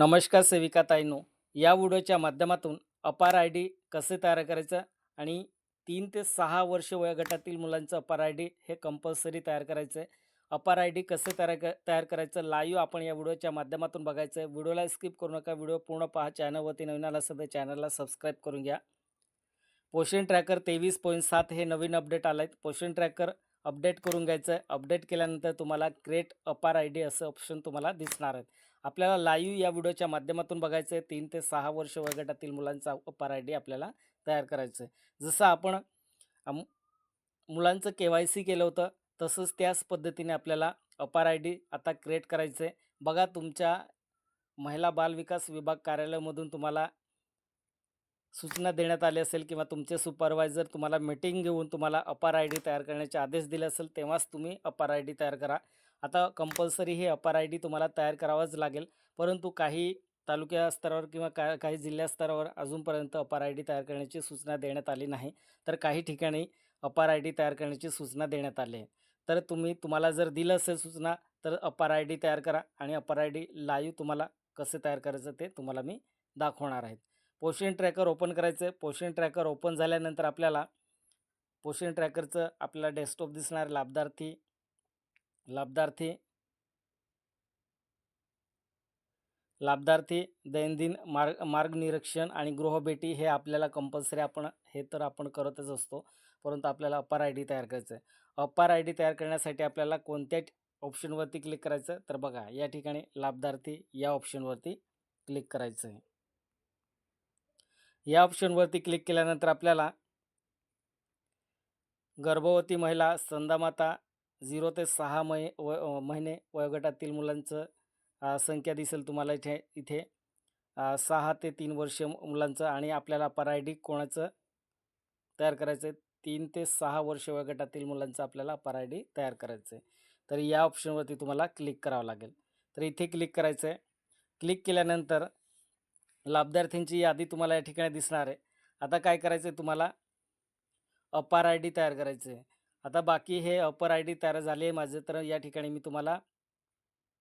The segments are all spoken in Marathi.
नमस्कार सेविका ताईनो. या व्हिडिओच्या माध्यमातून अपार आय डी कसे तयार करायचं आणि तीन ते सहा वर्ष वयोगटातील मुलांचं अपार आय डी हे कंपल्सरी तयार करायचं आहे अपार आय डी कसे तयार क तयार करायचं लाईव्ह आपण या व्हिडिओच्या माध्यमातून बघायचं आहे व्हिडिओला स्किप करू नका. व्हिडिओ पूर्ण पहा. चॅनलवरती नवीन आला असेल तर चॅनलला सबस्क्राईब करून घ्या. पोषण ट्रॅकर तेवीस पॉईंट सात हे नवीन अपडेट आलं आहे पोषण ट्रॅकर अपडेट करून घ्यायचं आहे अपडेट केल्यानंतर तुम्हाला क्रिएट अपार आय डी असं ऑप्शन तुम्हाला दिसणार आहे आपल्याला लाईव्ह या व्हिडिओच्या माध्यमातून बघायचं आहे तीन ते सहा वर्ष वयोगटातील मुलांचा अपार आय डी आपल्याला तयार करायचं आहे जसं आपण मुलांचं के वाय सी केलं होतं तसंच त्याच पद्धतीने आपल्याला अपार आय डी आता क्रिएट करायचं आहे बघा तुमच्या महिला बाल विकास विभाग कार्यालयामधून तुम्हाला सूचना देण्यात आली असेल किंवा तुमचे सुपरवायझर तुम्हाला मीटिंग घेऊन तुम्हाला अपार आय डी तयार करण्याचे आदेश दिले असेल तेव्हाच तुम्ही अपार आय डी तयार करा. आता कंपल्सरी हे अपार आय डी तुम्हाला तयार करावंच लागेल. परंतु काही तालुक्या स्तरावर किंवा का काही जिल्हा स्तरावर अजूनपर्यंत अपार आय डी तयार करण्याची सूचना देण्यात आली नाही. तर काही ठिकाणी अपार आय डी तयार करण्याची सूचना देण्यात आली आहे. तर तुम्ही तुम्हाला जर दिलं असेल सूचना तर अपार आय डी तयार करा आणि अपार आय डी लाईव्ह तुम्हाला कसे तयार करायचं ते तुम्हाला मी दाखवणार आहेत पोषण ट्रॅकर ओपन करायचं आहे. पोषण ट्रॅकर ओपन झाल्यानंतर आपल्याला पोषण ट्रॅकरचं आपल्याला डेस्कटॉप दिसणार लाभार्थी लाभार्थी लाभार्थी दैनंदिन मार्ग मार्गनिरीक्षण आणि गृहभेटी हे आपल्याला कंपल्सरी आपण हे तर आपण करतच असतो. परंतु आपल्याला अपार आय डी तयार करायचं आहे अपार आय डी तयार करण्यासाठी आपल्याला कोणत्या ऑप्शनवरती क्लिक करायचं? तर बघा या ठिकाणी लाभार्थी या ऑप्शनवरती क्लिक करायचं आहे या ऑप्शनवरती क्लिक केल्यानंतर आपल्याला गर्भवती महिला संदामाता झिरो ते सहा मै व महिने वयोगटातील मुलांचं संख्या दिसेल तुम्हाला इथे इथे. सहा ते तीन वर्ष मुलांचं आणि आपल्याला पर आय डी कोणाचं तयार करायचं आहे तीन ते सहा वर्ष वयोगटातील मुलांचं आपल्याला पर आय डी तयार करायचं आहे तर या ऑप्शनवरती तुम्हाला क्लिक करावं लागेल. तर इथे क्लिक करायचं आहे क्लिक केल्यानंतर लाभार्थ्यांची यादी तुम्हाला या ठिकाणी दिसणार आहे. आता काय करायचं आहे तुम्हाला? अपार आय डी तयार करायचं आहे आता बाकी हे अपर आय डी तयार झाले आहे माझं तर या ठिकाणी मी तुम्हाला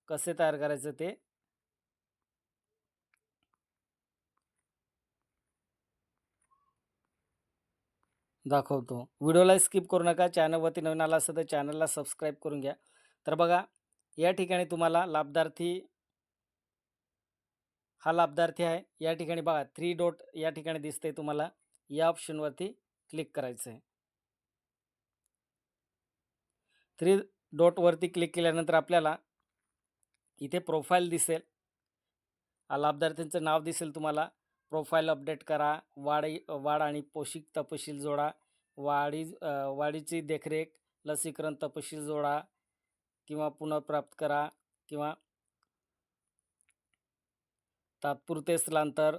कसे तयार करायचं ते दाखवतो. व्हिडिओला स्किप करू नका चॅनलवरती नवीन आला असेल तर चॅनलला सबस्क्राईब करून घ्या. तर बघा या ठिकाणी तुम्हाला लाभार्थी हा लाभार्थी आहे. या ठिकाणी बघा थ्री डॉट या ठिकाणी दिसते तुम्हाला. या ऑप्शनवरती क्लिक करायचं आहे थ्री डॉटवरती क्लिक केल्यानंतर आपल्याला इथे प्रोफाईल दिसेल. लाभार्थ्यांचं नाव दिसेल तुम्हाला. प्रोफाईल अपडेट करा. वाडी वाढ आणि पोषिक तपशील जोडा. वाढी वाढीची देखरेख लसीकरण तपशील जोडा किंवा पुनर्प्राप्त करा किंवा तात्पुरते स्थलांतर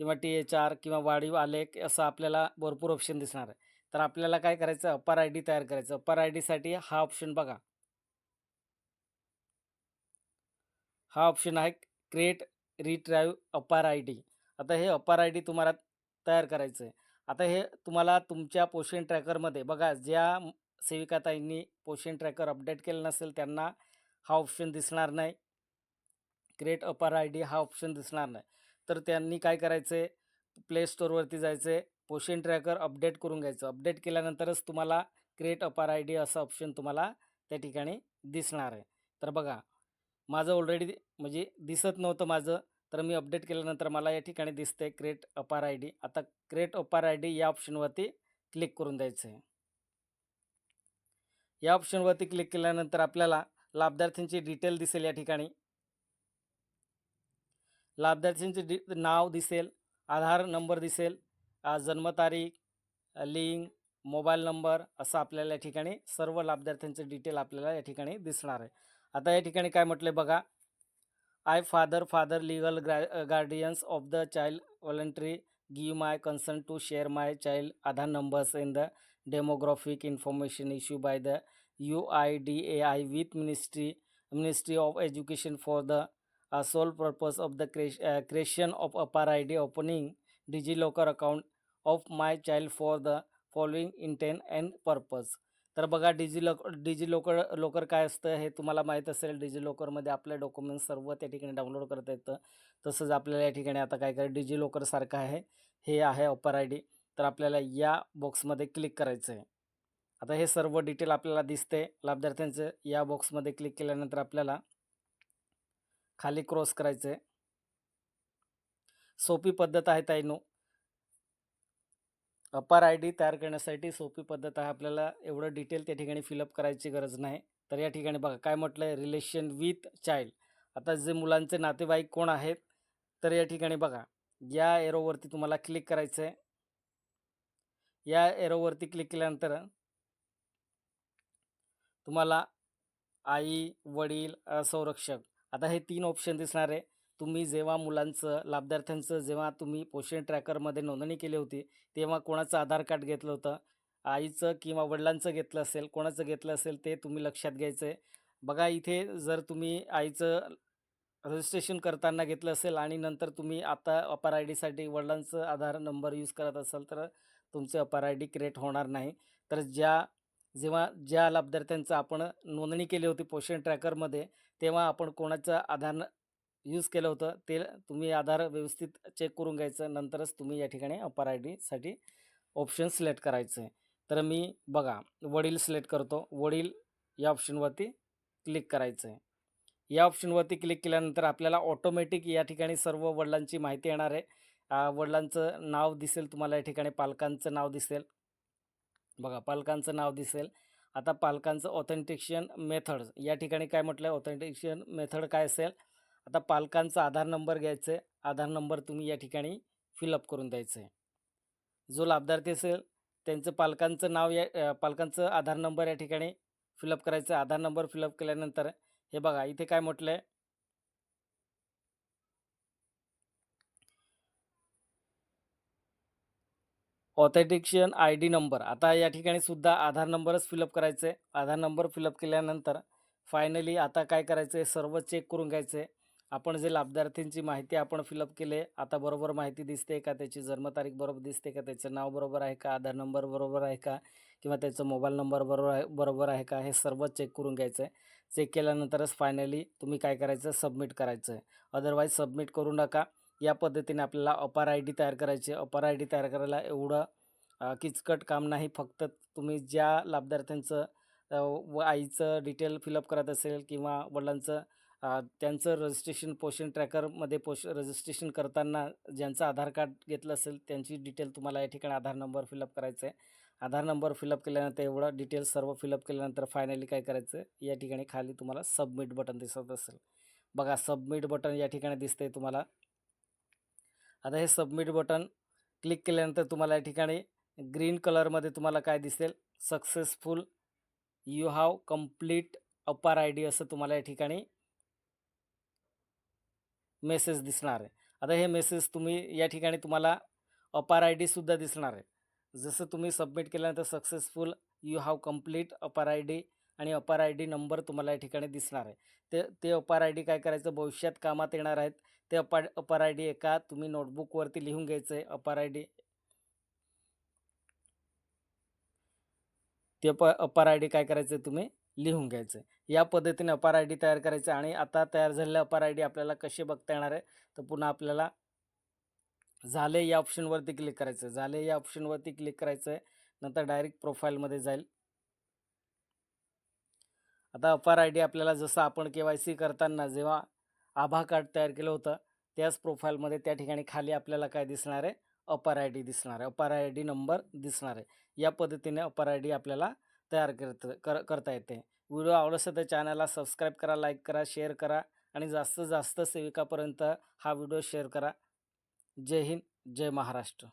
किंवा टी एच आर किंवा वाढीव आलेख असं आपल्याला भरपूर ऑप्शन दिसणार आहे. तर आपल्याला काय करायचं? अपार आय डी तयार करायचं. अपार आय डीसाठी हा ऑप्शन बघा. हा ऑप्शन आहे create retrieve APAAR I D आता हे अपार आय डी तुम्हाला तयार करायचं आहे आता हे तुम्हाला तुमच्या पोषण ट्रॅकरमध्ये बघा ज्या सेविकाताईंनी पोषण ट्रॅकर अपडेट केलं नसेल त्यांना हा ऑप्शन दिसणार नाही. क्रिएट अपार आय डी हा ऑप्शन दिसणार नाही. तर त्यांनी काय करायचं आहे प्ले स्टोअरवरती जायचं आहे ट्रॅकर अपडेट करून घ्यायचं. अपडेट केल्यानंतरच तुम्हाला क्रिएट अपार आय डी असं ऑप्शन तुम्हाला त्या ठिकाणी दिसणार आहे. तर बघा माझं ऑलरेडी म्हणजे दिसत नव्हतं माझं तर मी अपडेट केल्यानंतर मला या ठिकाणी दिसतंय क्रिएट अपार आय डी आता क्रिएट अपार आय डी या ऑप्शनवरती क्लिक करून द्यायचं आहे. या ऑप्शनवरती क्लिक केल्यानंतर आपल्याला लाभार्थ्यांची डिटेल दिसेल या ठिकाणी. लाभार्थ्यांचे डि नाव दिसेल आधार नंबर दिसेल जन्मतारीख लिंग लिंक मोबाईल नंबर असं आपल्याला या ठिकाणी सर्व लाभार्थ्यांचे डिटेल आपल्याला या ठिकाणी दिसणार आहे. आता या ठिकाणी काय म्हटलं बघा. आय फादर फादर लिगल ग्रा guardians of the child voluntary give my concern to share my child Aadhaar numbers in the demographic information issue by the U I D A I with ministry ministry of education for the uh, sole purpose of the of APAAR I D opening DigiLocker account of my child for the following intent and purpose तर बघा डिजी लॉक डिजी लोकर लोकर काय असतं हे तुम्हाला माहीत असेल. डिजी लोकरमध्ये आपले डॉक्युमेंट्स सर्व त्या ठिकाणी डाउनलोड करता येतं. तसंच आपल्याला या ठिकाणी आता काय करायचं डिजी लोकरसारखं आहे. हे आहे ऑपर आय डी तर आपल्याला या बॉक्समध्ये क्लिक करायचं आहे आता हे सर्व डिटेल आपल्याला दिसते. लाभार्थ्यांचं या बॉक्समध्ये क्लिक केल्यानंतर आपल्याला खाली क्रॉस करायचं आहे सोपी पद्धत आहे ताईनो अपार आय डी तयार करण्यासाठी सोपी पद्धत आहे. आपल्याला एवढं डिटेल त्या ठिकाणी फिलअप करायची गरज नाही. तर या ठिकाणी बघा काय म्हटलं आहे रिलेशन विथ चाइल्ड. आता जे मुलांचे नातेवाईक कोण आहेत? तर या ठिकाणी बघा या एरोवरती तुम्हाला क्लिक करायचं आहे या एरोवरती क्लिक केल्यानंतर तुम्हाला आई वडील संरक्षक आता हे तीन ऑप्शन दिसणार आहे. तुम्ही जेव्हा मुलांचं लाभार्थ्यांचं जेव्हा तुम्ही पोषण ट्रॅकरमध्ये नोंदणी केली होती तेव्हा कोणाचं आधार कार्ड घेतलं होतं? आईचं किंवा वडिलांचं घेतलं असेल कोणाचं घेतलं असेल ते तुम्ही लक्षात घ्यायचं आहे बघा इथे जर तुम्ही आईचं रजिस्ट्रेशन करताना घेतलं असेल आणि नंतर तुम्ही आता अपार आय डीसाठी वडिलांचं आधार नंबर यूज करत असाल तर तुमचे अपार आय डी क्रिएट होणार नाही. तर ज्या जेव्हा ज्या लाभार्थ्यांचं आपण नोंदणी केली होती पोषण ट्रॅकरमध्ये तेव्हा आपण कोणाचं आधार यूज केलं होतं. ते तुम्ही आधार व्यवस्थित चेक करून घ्यायचं. नंतरच तुम्ही या ठिकाणी अपार आय डीसाठी ऑप्शन सिलेक्ट करायचं आहे तर मी बघा वडील सिलेक्ट करतो. वडील या ऑप्शनवरती क्लिक करायचं आहे या ऑप्शनवरती क्लिक केल्यानंतर आपल्याला ऑटोमॅटिक या ठिकाणी सर्व वडिलांची माहिती येणार आहे. वडिलांचं नाव दिसेल तुम्हाला या ठिकाणी. पालकांचं नाव दिसेल. बघा पालकांचं नाव दिसेल. आता पालकांचं ऑथेंटिकेशन मेथड या ठिकाणी काय म्हटलं आहे ऑथेंटिकेशन मेथड काय असेल? आता पालकांचा आधार नंबर घ्यायचा आहे आधार नंबर तुम्ही या ठिकाणी फिलअप करून द्यायचं आहे जो लाभार्थी असेल त्यांचं पालकांचं नाव या पालकांचं आधार नंबर या ठिकाणी फिलअप करायचं. आधार नंबर फिलअप केल्यानंतर हे बघा इथे काय म्हटलं आहे ऑथेंटिकेशन आय डी नंबर आता या ठिकाणी सुद्धा आधार नंबरच फिलअप करायचं आहे आधार नंबर फिलअप केल्यानंतर फायनली आता काय करायचं आहे सर्व चेक करून घ्यायचं आहे आपण जे लाभार्थींची माहिती आपण फिलअप केले आता बरोबर माहिती दिसते का? त्याची जन्मतारीख बरोबर दिसते का? त्याचं नाव बरोबर आहे का? आधार नंबर बरोबर आहे का? किंवा त्याचं मोबाईल नंबर बरोबर आहे बरोबर आहे का? हे सर्व चेक करून घ्यायचं आहे चेक केल्यानंतरच फायनली तुम्ही काय करायचं? सबमिट करायचं आहे अदरवाईज सबमिट करू नका. या पद्धतीने आपल्याला अपार आय डी तयार करायची. अपार आय डी तयार करायला एवढं किचकट काम नाही. फक्त तुम्ही ज्या लाभार्थ्यांचं व आईचं डिटेल फिलअप करत असेल किंवा वडिलांचं त्यांचं रजिस्ट्रेशन पोषण ट्रॅकरमध्ये पोष रजिस्ट्रेशन करताना ज्यांचं आधार कार्ड घेतलं असेल त्यांची डिटेल तुम्हाला या ठिकाणी आधार नंबर फिलअप करायचं आहे आधार नंबर फिलअप केल्यानंतर एवढं डिटेल सर्व फिलअप केल्यानंतर फायनली काय करायचं या ठिकाणी खाली तुम्हाला सबमिट बटन दिसत असेल. बघा सबमिट बटन या ठिकाणी दिसतंय तुम्हाला. आता हे सबमिट बटन क्लिक केल्यानंतर तुम्हाला या ठिकाणी ग्रीन कलरमध्ये तुम्हाला काय दिसेल? Successful you have complete APAAR I D असं तुम्हाला या ठिकाणी मेसेज दिसणार आहे. आता हे मेसेज तुम्ही या ठिकाणी तुम्हाला अपार आय डीसुद्धा दिसणार आहे. जसं तुम्ही सबमिट केल्यानंतर successful you have complete APAAR I D आणि अपार आय डी नंबर तुम्हाला या ठिकाणी दिसणार आहे. ते ते अपार आय डी काय करायचं? भविष्यात कामात येणार आहेत. ते अपार अपार आय डी एका तुम्ही नोटबुकवरती लिहून घ्यायचं आहे अपार आय डी ते अप अपार आय डी काय करायचं आहे तुम्ही? लिहून घ्यायचं आहे. या पद्धतीने अपार आय डी तयार करायचं आणि आता तयार झालेलं अपार आय डी आपल्याला कसे बघता येणार आहे तर पुन्हा आपल्याला झाले या ऑप्शनवरती क्लिक करायचं आहे. झाले या ऑप्शनवरती क्लिक करायचं आहे. नंतर डायरेक्ट प्रोफाईलमध्ये जाईल. आता अपार आय डी आपल्याला जसं आपण के वाय सी करताना जेव्हा आभा कार्ड तयार केलं होतं त्याच प्रोफाईलमध्ये त्या ठिकाणी खाली आपल्याला काय दिसणार आहे? अपार आय डी दिसणार आहे. अपार आय डी नंबर दिसणार आहे. या पद्धतीने अपार आय डी आपल्याला तयार करत कर करता येते. व्हिडिओ आवडत असेल तर चॅनलला सबस्क्राईब करा लाईक करा शेअर करा आणि जास्तीत जास्त सेविकापर्यंत हा व्हिडिओ शेअर करा. जय हिंद जय महाराष्ट्र.